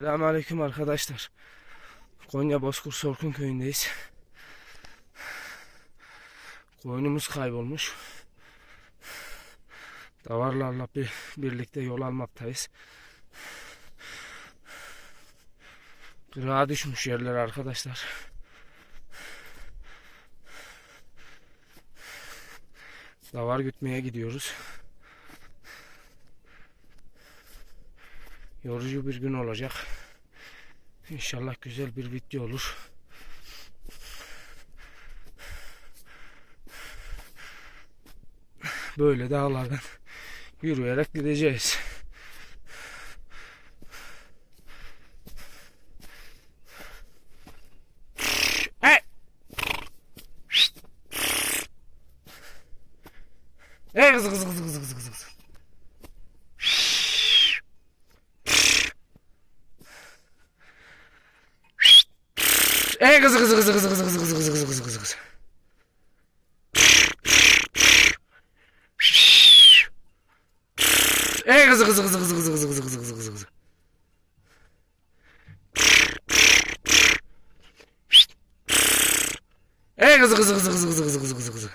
Selamünaleyküm arkadaşlar. Konya Bozkurt Sorkun köyündeyiz. Koyunumuz kaybolmuş. Davarlarla bir, birlikte yol almaktayız. Kırağa düşmüş yerler arkadaşlar. Davar gütmeye gidiyoruz. Yorucu bir gün olacak. İnşallah güzel bir video olur. Böyle dağlardan yürüyerek gideceğiz. Hey! Hey kız kız kız kız kız kız kız. Kızı kızı kızı kızı kızı kızı kızı kızı kızı. Ey kızı kızı kızı kızı kızı kızı kızı kızı kızı kızı kızı. Ey kızı kızı kızı kızı kızı kızı kızı kızı kızı.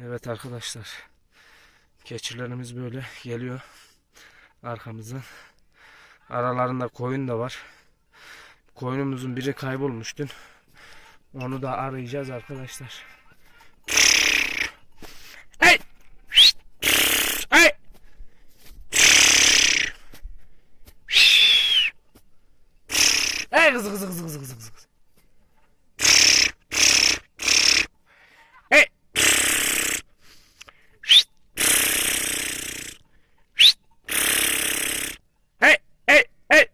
Evet arkadaşlar. Keçilerimiz böyle geliyor arkamızdan. Aralarında koyun da var. Koyunumuzun biri kaybolmuş dün. Onu da arayacağız arkadaşlar. Hey! Hey! Hey kızı kızı kızı kızı kızı kızı. Hey! Hey! Hey! Hey!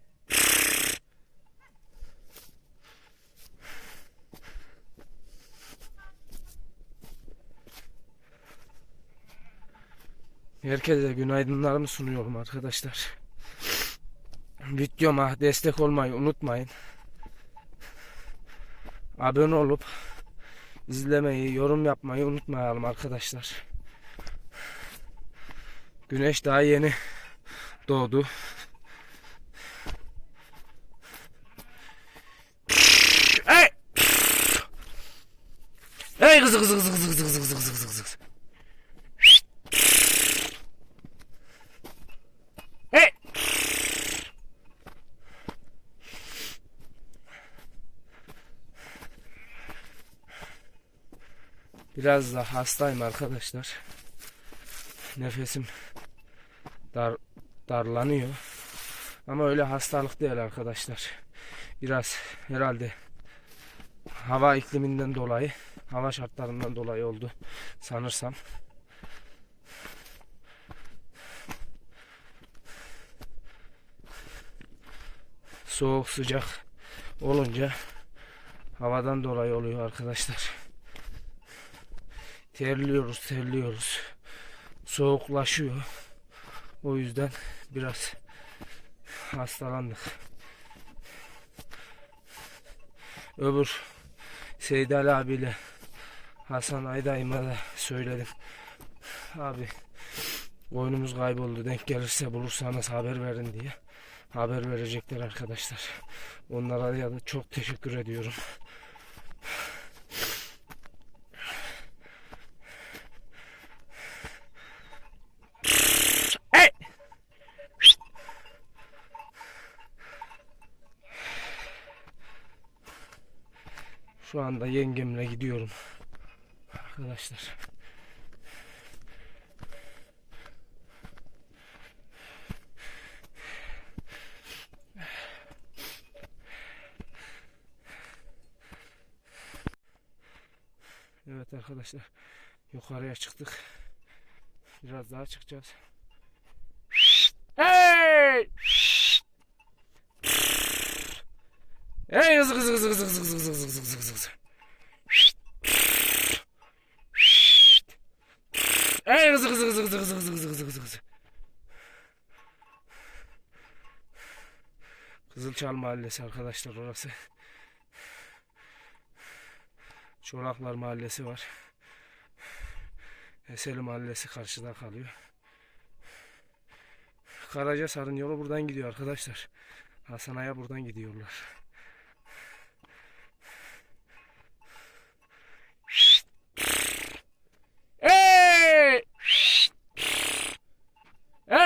Herkese günaydınlarımı sunuyorum arkadaşlar. Videoma destek olmayı unutmayın. Abone olup izlemeyi, yorum yapmayı unutmayalım arkadaşlar. Güneş daha yeni doğdu. Biraz da hastayım arkadaşlar. Nefesim dar darlanıyor. Ama öyle hastalık değil arkadaşlar. Biraz herhalde hava ikliminden dolayı, hava şartlarından dolayı oldu sanırsam. Soğuk sıcak olunca havadan dolayı oluyor arkadaşlar. Terliyoruz, terliyoruz. Soğuklaşıyor. O yüzden biraz hastalandık. Öbür Seyit Ali abiyle Hasan Aydayım'a da söyledim. Abi oyunumuz kayboldu. Denk gelirse bulursanız haber verin diye. Haber verecekler arkadaşlar. Onlara ya da çok teşekkür ediyorum. Hey! Şu anda yengemle gidiyorum. Arkadaşlar. Evet arkadaşlar. Yukarıya çıktık. Biraz daha çıkacağız. Hey! Hey kızı kızı kızı kızı kızı kızı kızı kızı kızı kızı Hey kızı kızı kızı kızı kızı kızı kızı kızı kızı kızı. Kızılçal Mahallesi arkadaşlar orası. Çolaklar Mahallesi var. Eseli Mahallesi karşıda kalıyor. Karaca Sarın yolu buradan gidiyor arkadaşlar. Hasan Ağa'ya buradan gidiyorlar.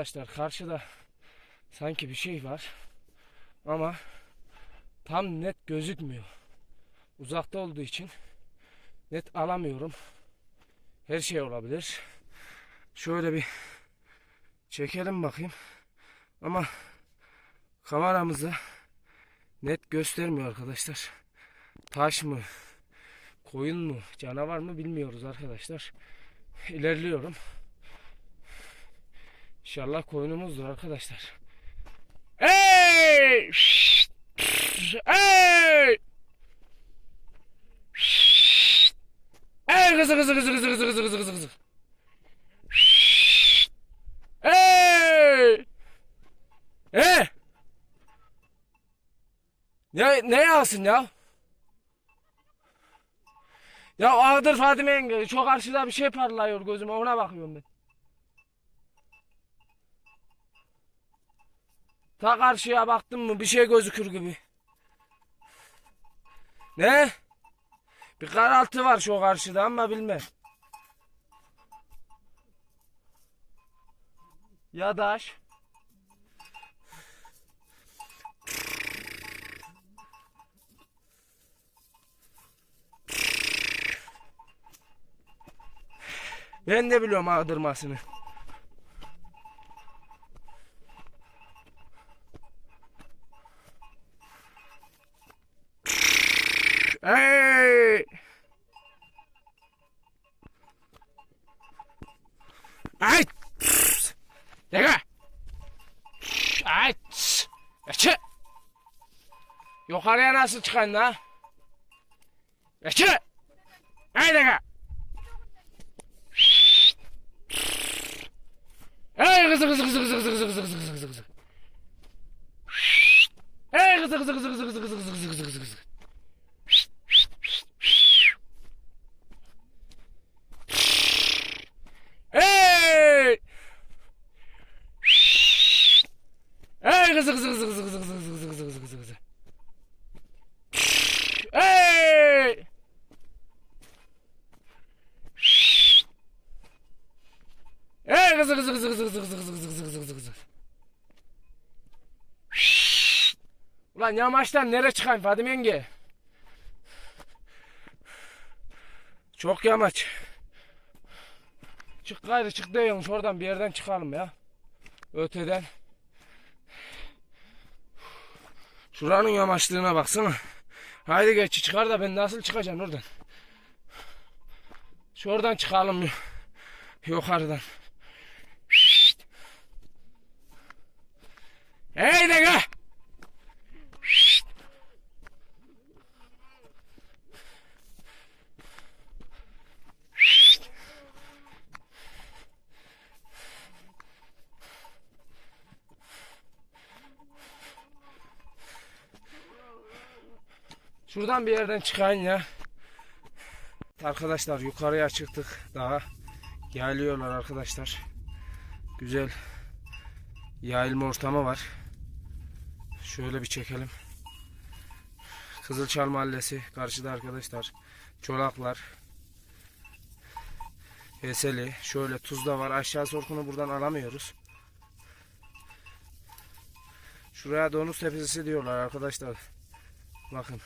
Arkadaşlar karşıda sanki bir şey var ama tam net gözükmüyor. Uzakta olduğu için net alamıyorum. Her şey olabilir. Şöyle bir çekelim bakayım. Ama kameramızda net göstermiyor arkadaşlar. Taş mı? Koyun mu? Canavar mı bilmiyoruz arkadaşlar. İlerliyorum. İnşallah koyunumuzdur arkadaşlar. Hey! Hey! Hey kızı kızı kızı kızı kızı kızı kızı kızı kızı. Hey! Hey! Ne ne yazsın ya? Ya Ağdır Fatime yenge çok karşıda bir şey parlıyor gözüme ona bakıyorum ben. Ta karşıya baktım mı bir şey gözükür gibi. Ne? Bir karaltı var şu karşıda ama bilmem. Yadaş. Ben de biliyorum ağdırmasını. Nasıl çıkan la? Eçi! Ay dega! Hey kızı kızı kızı kızı Yamaçtan nereye çıkayım Fadime yenge? Çok yamaç. Çık gayrı çık diyorsun şuradan bir yerden çıkalım ya. Öteden. Şuranın yamaçlığına baksana. Haydi geç çıkar da ben nasıl çıkacağım oradan. Şuradan çıkalım yukarıdan. Hey dega! Şuradan bir yerden çıkayım ya. Arkadaşlar yukarıya çıktık daha. Yayılıyorlar arkadaşlar. Güzel yayılma ortamı var. Şöyle bir çekelim. Kızılçal Mahallesi karşıda arkadaşlar. Çolaklar. Eseli. Şöyle tuzda var. Aşağı sorkunu buradan alamıyoruz. Şuraya Donuz Tepesi diyorlar arkadaşlar. Bakın.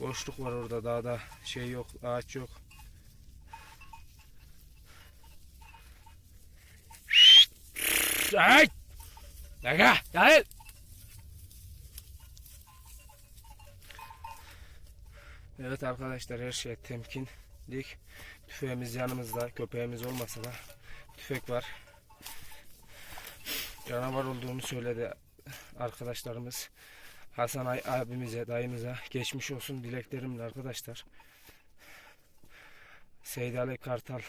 Boşluk var orada daha da şey yok, ağaç yok. Ay! Daga, gel. Evet arkadaşlar her şey temkinlik. Tüfeğimiz yanımızda, köpeğimiz olmasa da tüfek var. Canavar olduğunu söyledi arkadaşlarımız. Hasan abimize, dayımıza geçmiş olsun dileklerimle arkadaşlar. Seyit Ali Kartal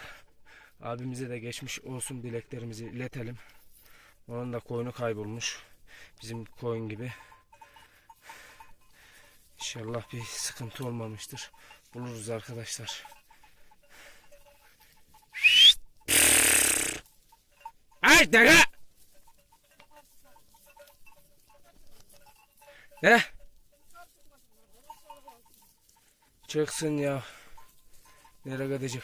abimize de geçmiş olsun dileklerimizi iletelim. Onun da koyunu kaybolmuş. Bizim koyun gibi. İnşallah bir sıkıntı olmamıştır. Buluruz arkadaşlar. Ay dega! Ne? Çıksın ya. Nereye gidecek?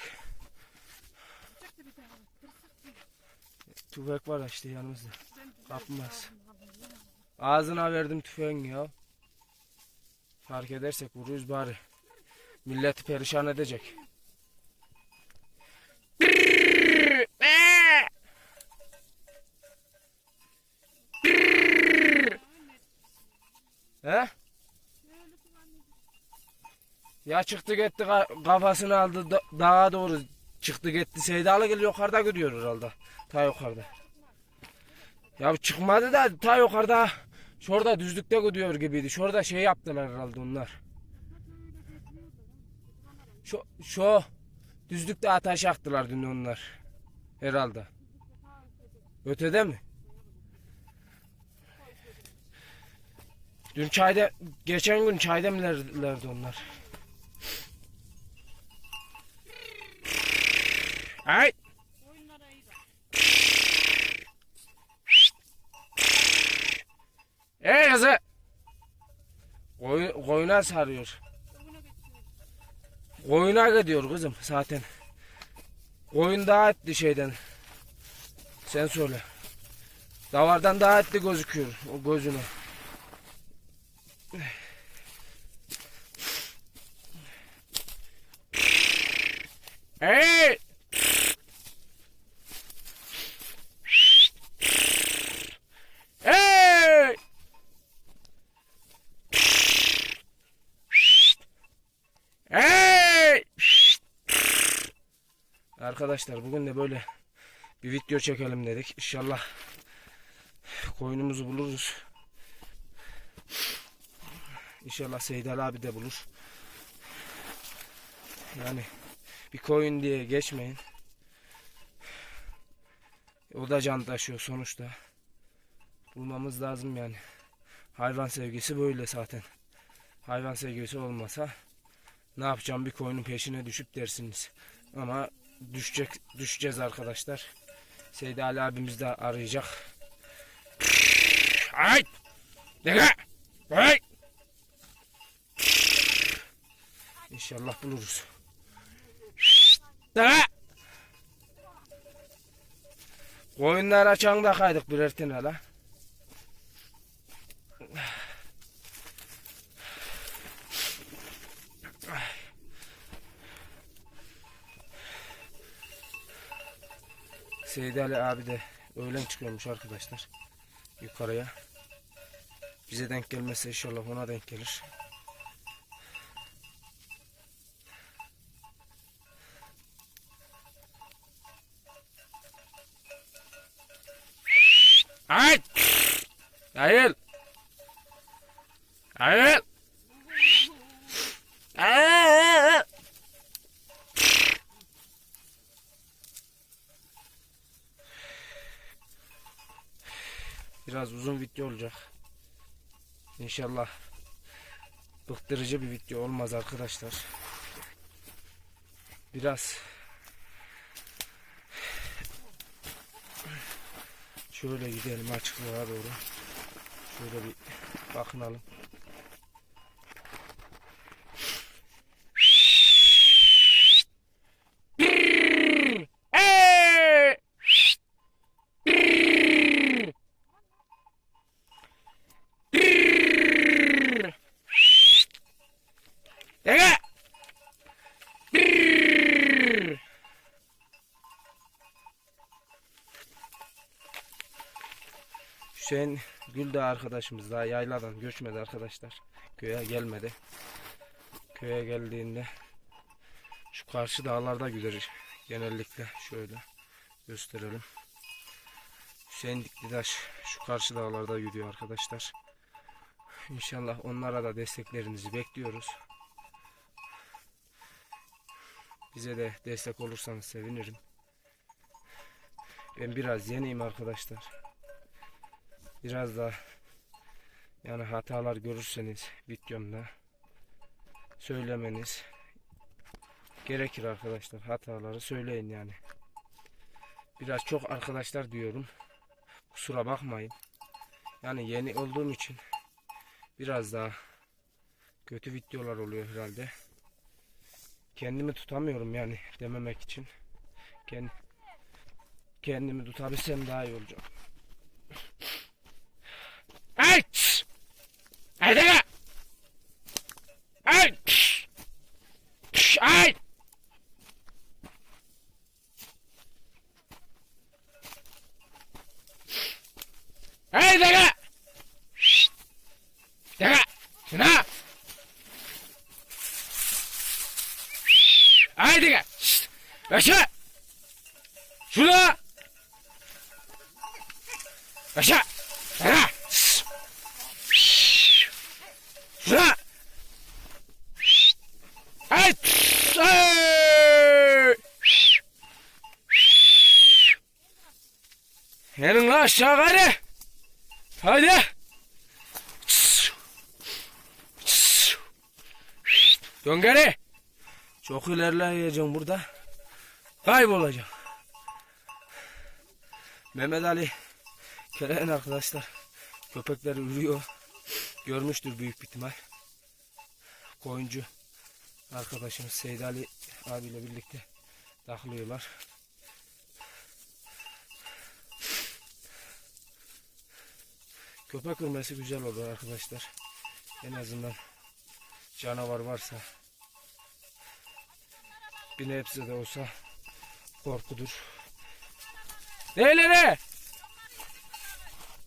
Tüfek var işte yanımızda. Kapmaz. Ağzına verdim tüfeğin ya. Fark edersek vururuz bari. Milleti perişan edecek. He? Ya çıktı gitti ka- kafasını aldı da- dağa doğru çıktı gitti. Seydalı gel yukarıda gidiyor herhalde. Ta yukarıda. Ya çıkmadı da ta yukarıda. Şurada düzlükte gidiyor gibiydi. Şurada şey yaptılar herhalde onlar. Şu, şu düzlükte ateş yaktılar dün onlar. Herhalde. Ötede mi? Dün çayda, geçen gün çayda mılerdi onlar? Ey kızı! Koy, koyuna sarıyor. Koyuna gidiyor kızım zaten. Koyun daha etli şeyden. Sen söyle. Davardan daha etli gözüküyor o gözüne. Hey! Hey! Arkadaşlar bugün de böyle bir video çekelim dedik. İnşallah koyunumuzu buluruz. İnşallah Seydal abi de bulur. Yani bir koyun diye geçmeyin. O da can taşıyor sonuçta. Bulmamız lazım yani. Hayvan sevgisi böyle zaten. Hayvan sevgisi olmasa ne yapacağım bir koyunun peşine düşüp dersiniz. Ama düşecek düşeceğiz arkadaşlar. Seydi Ali abimiz de arayacak. Ay! Dega! Ay! İnşallah buluruz. Dega! Koyunlar açan da kaydık birer tane la. Seydi Ali abi de öğlen çıkıyormuş arkadaşlar. Yukarıya. Bize denk gelmezse inşallah ona denk gelir. Hayır. Hayır. Hayır. Biraz uzun video olacak. İnşallah bıktırıcı bir video olmaz arkadaşlar. Biraz şöyle gidelim açıklığa doğru. Şöyle bir bakınalım. Hüseyin Güldağ arkadaşımız daha yayladan göçmedi arkadaşlar. Köye gelmedi. Köye geldiğinde şu karşı dağlarda güder genellikle şöyle gösterelim. Hüseyin Diklidaş şu karşı dağlarda gidiyor arkadaşlar. İnşallah onlara da desteklerinizi bekliyoruz. Bize de destek olursanız sevinirim. Ben biraz yeniyim arkadaşlar. Biraz da yani hatalar görürseniz videomda söylemeniz gerekir arkadaşlar. Hataları söyleyin yani. Biraz çok arkadaşlar diyorum. Kusura bakmayın. Yani yeni olduğum için biraz daha kötü videolar oluyor herhalde. Kendimi tutamıyorum yani dememek için. Kend, kendimi tutabilsem daha iyi olacak. Ay! Ay deme! Ay! Ay! Ay deme! Deme! Şuna! Haydi gel. Şşt! Yaşa! Şurada! Yaşa! Yaşa! Şşt! Şurada! Ay! Ay! Gelin lan aşağı gari. Hadi. Dön geri. Çok ilerleyeceğim burada. Kaybolacağım. Mehmet Ali Keren arkadaşlar köpekler ürüyor. Görmüştür büyük ihtimal. Koyuncu arkadaşımız Seyit Ali abiyle birlikte taklıyorlar. Köpek ürmesi güzel olur arkadaşlar. En azından canavar varsa bir nebze de olsa korkudur. Neylere?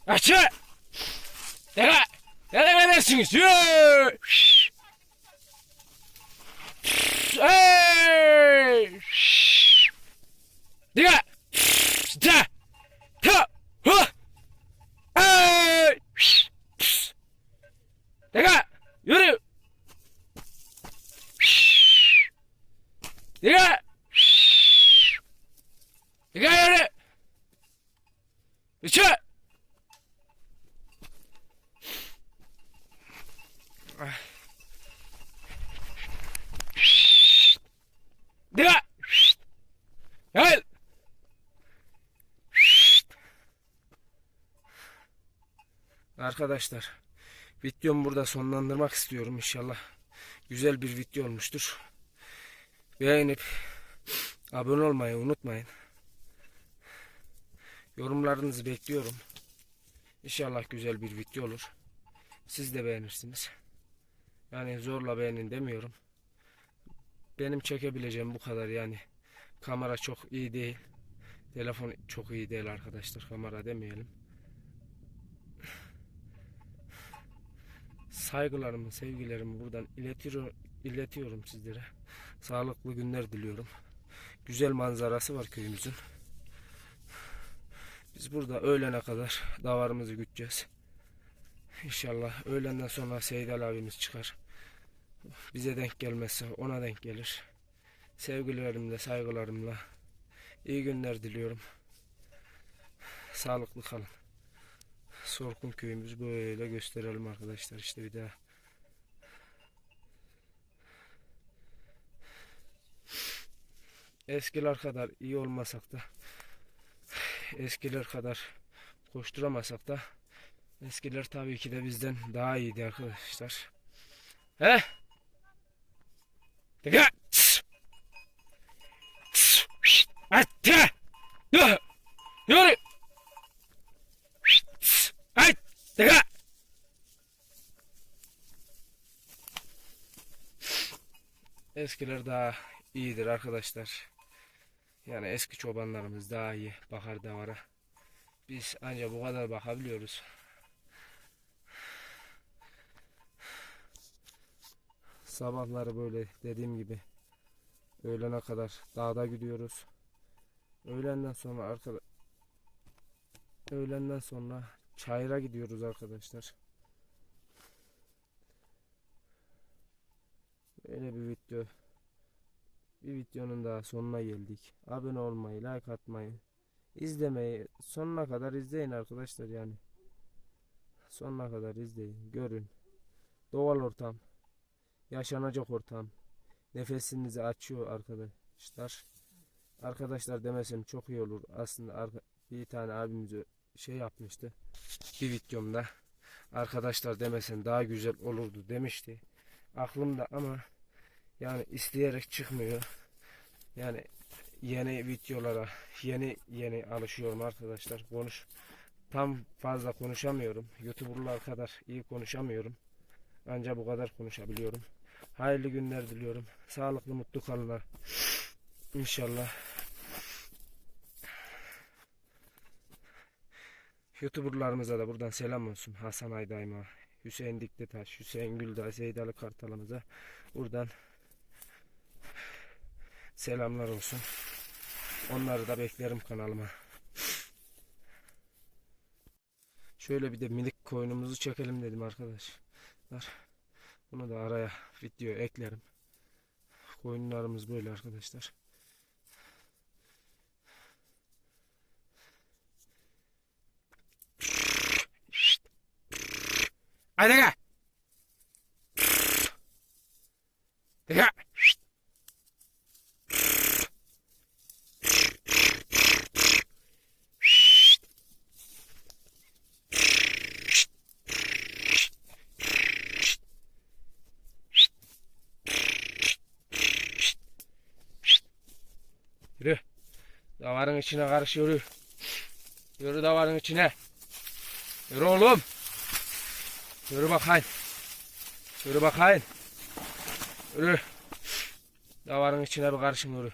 Açı! Dega! Dega dersiniz? Yürü! Hey! Dega! Da! Ta! Hu! Hey! Dega! Yürü! Dega! Dega yürü! İçe! Dega! Gel! Arkadaşlar videomu burada sonlandırmak istiyorum inşallah. Güzel bir video olmuştur. Beğenip abone olmayı unutmayın. Yorumlarınızı bekliyorum. İnşallah güzel bir video olur. Siz de beğenirsiniz. Yani zorla beğenin demiyorum. Benim çekebileceğim bu kadar yani. Kamera çok iyi değil. Telefon çok iyi değil arkadaşlar. Kamera demeyelim. Saygılarımı, sevgilerimi buradan iletiyorum, iletiyorum sizlere. Sağlıklı günler diliyorum. Güzel manzarası var köyümüzün. Biz burada öğlene kadar davarımızı güteceğiz. İnşallah öğlenden sonra Seydal abimiz çıkar. Bize denk gelmezse ona denk gelir. Sevgilerimle, saygılarımla iyi günler diliyorum. Sağlıklı kalın. Sorkun köyümüzü böyle gösterelim arkadaşlar işte bir daha. Eskiler kadar iyi olmasak da eskiler kadar koşturamasak da eskiler tabii ki de bizden daha iyiydi arkadaşlar. He? Dikkat! Hadi! Yürü! Yürü! Tss! Hadi! Dikkat! Eskiler daha iyidir arkadaşlar. Yani eski çobanlarımız daha iyi bakar davara. Biz ancak bu kadar bakabiliyoruz. Sabahları böyle dediğim gibi öğlene kadar dağda gidiyoruz. Öğlenden sonra arkada öğlenden sonra çayıra gidiyoruz arkadaşlar. Böyle bir video bir videonun daha sonuna geldik. Abone olmayı, like atmayı, izlemeyi sonuna kadar izleyin arkadaşlar yani. Sonuna kadar izleyin, görün. Doğal ortam, yaşanacak ortam. Nefesinizi açıyor arkadaşlar. Arkadaşlar demesem çok iyi olur. Aslında bir tane abimiz şey yapmıştı. Bir videomda. Arkadaşlar demesen daha güzel olurdu demişti. Aklımda ama yani isteyerek çıkmıyor. Yani yeni videolara yeni yeni alışıyorum arkadaşlar. Konuş tam fazla konuşamıyorum. YouTuber'lar kadar iyi konuşamıyorum. Ancak bu kadar konuşabiliyorum. Hayırlı günler diliyorum. Sağlıklı mutlu kalın. İnşallah. YouTuber'larımıza da buradan selam olsun. Hasan Aydayma, Hüseyin Diklitaş, Hüseyin Güldağ, Seyit Ali Kartal'ımıza buradan selamlar olsun. Onları da beklerim kanalıma. Şöyle bir de minik koyunumuzu çekelim dedim arkadaşlar. Bunu da araya video eklerim. Koyunlarımız böyle arkadaşlar. Haydi gel. Gel. Yürü. Davarın içine karış yürü. Yürü davarın içine. Yürü oğlum. Yürü bakayım. Yürü bakayım. Yürü. Davarın içine bir karışın yürü.